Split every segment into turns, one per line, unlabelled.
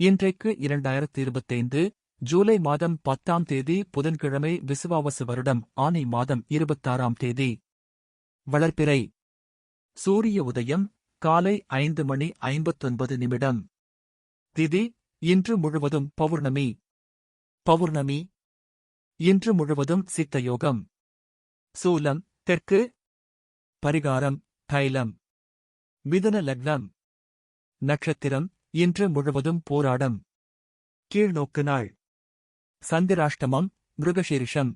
இன்றைக்கு இரண்டாயிரத்தி இருபத்தைந்து ஜூலை மாதம் பத்தாம் தேதி புதன்கிழமை விசுவாவசு வருடம் ஆனை மாதம் இருபத்தாறாம் தேதி. வளர்ப்பிறை. சூரிய உதயம் காலை ஐந்து மணி ஐம்பத்தொன்பது நிமிடம். திதி இன்று முழுவதும் பௌர்ணமி. பௌர்ணமி. இன்று முழுவதும் சித்தயோகம். சூலம் தெற்கு. பரிகாரம் தைலம். மிதுன லக்னம். நட்சத்திரம் இன்று முழுவதும் போராடம். கீழ்நோக்கு நாள் சந்திராஷ்டமம் மிருகசீரிஷம்.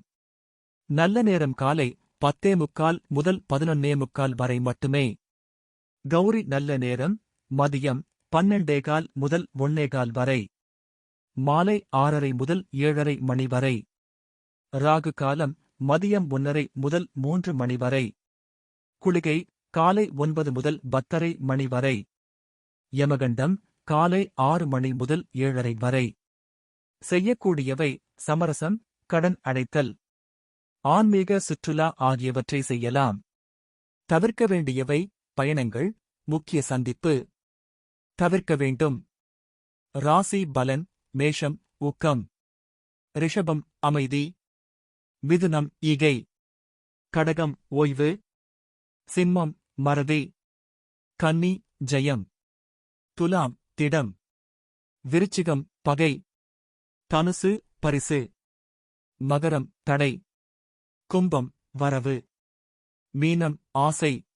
நல்ல நேரம் காலை பத்தே முக்கால் முதல் பதினொன்னே முக்கால் வரை மட்டுமே. கௌரி நல்ல நேரம் மதியம் பன்னெண்டேகால் முதல் ஒன்னேகால் வரை. மாலை ஆறரை முதல் ஏழரை மணி வரை. ராகு காலம் மதியம் ஒன்னரை முதல் மூன்று மணி வரை. குளிகை காலை ஒன்பது முதல் பத்தரை மணி வரை. யமகண்டம் காலை ஆறு மணி முதல் ஏழரை வரை. செய்யக்கூடியவை சமரசம் கடன் அடைத்தல். ஆன்மீக சுற்றுலா ஆகியவற்றை செய்யலாம். தவிர்க்க வேண்டியவை பயணங்கள் முக்கிய சந்திப்பு. தவிர்க்க வேண்டும். ராசி பலன் மேஷம் ஊக்கம் ரிஷபம் அமைதி. மிதுனம் ஈகை. கடகம் ஓய்வு. சிம்மம் மறதி. கன்னி ஜெயம். துலாம் திடம். விருச்சிகம் பகை. தனுசு பரிசு. மகரம் தடை. கும்பம் வரவு. மீனம் ஆசை.